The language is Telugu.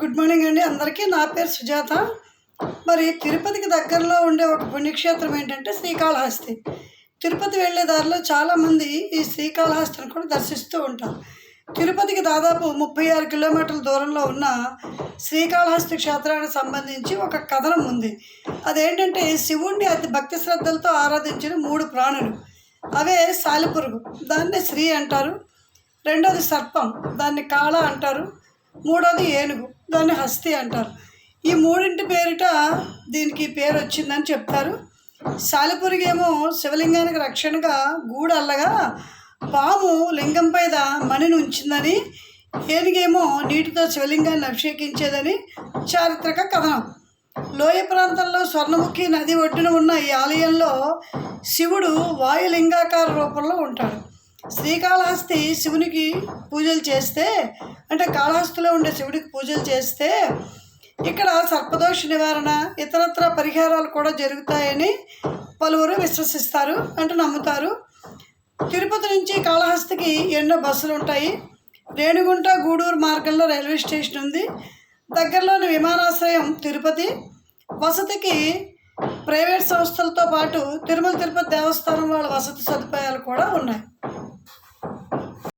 గుడ్ మార్నింగ్ అండి. అందరికీ నా పేరు సుజాత. మరి తిరుపతికి దగ్గరలో ఉండే ఒక పుణ్యక్షేత్రం ఏంటంటే శ్రీకాళహస్తి. తిరుపతి వెళ్ళే దారిలో చాలామంది ఈ శ్రీకాళహస్తిని కూడా దర్శిస్తూ ఉంటారు. తిరుపతికి దాదాపు ముప్పై ఆరు కిలోమీటర్ల దూరంలో ఉన్న శ్రీకాళహస్తి క్షేత్రానికి సంబంధించి ఒక కథనం ఉంది. అదేంటంటే శివుణ్ణి అతి భక్తి శ్రద్ధలతో ఆరాధించిన మూడు ప్రాణులు. అవే సాలిపురుగు దాన్ని శ్రీ అంటారు. రెండోది సర్పం. దాన్ని కాళ అంటారు. మూడోది ఏనుగు. దాన్ని హస్తి అంటారు. ఈ మూడింటి పేరిట దీనికి పేరు వచ్చిందని చెప్తారు. సాలిపురిగేమో శివలింగానికి రక్షణగా గూడు అల్లగా పాము లింగం పైన మణిని ఉంచిందని ఏనుగేమో నీటితో శివలింగాన్ని అభిషేకించేదని చారిత్రక కథనం. లోయ ప్రాంతంలో స్వర్ణముఖి నది ఒడ్డున ఉన్న ఈ ఆలయంలో శివుడు వాయులింగాకార రూపంలో ఉంటాడు. శ్రీకాళహస్తి శివునికి పూజలు చేస్తే అంటే కాళహస్తిలో ఉండే శివుడికి పూజలు చేస్తే ఇక్కడ సర్పదోష నివారణ ఇతరత్ర పరిహారాలు కూడా జరుగుతాయని పలువురు విశ్వసిస్తారు అంటే నమ్ముతారు. తిరుపతి నుంచి కాళహస్తికి ఎన్నో బస్సులు ఉంటాయి. రేణిగుంట గూడూరు మార్గంలో రైల్వే స్టేషన్ ఉంది. దగ్గరలోని విమానాశ్రయం తిరుపతి. వసతికి ప్రైవేట్ సంస్థలతో పాటు తిరుమల తిరుపతి దేవస్థానం వాళ్ళ వసతి సదుపాయాలు కూడా ఉన్నాయి.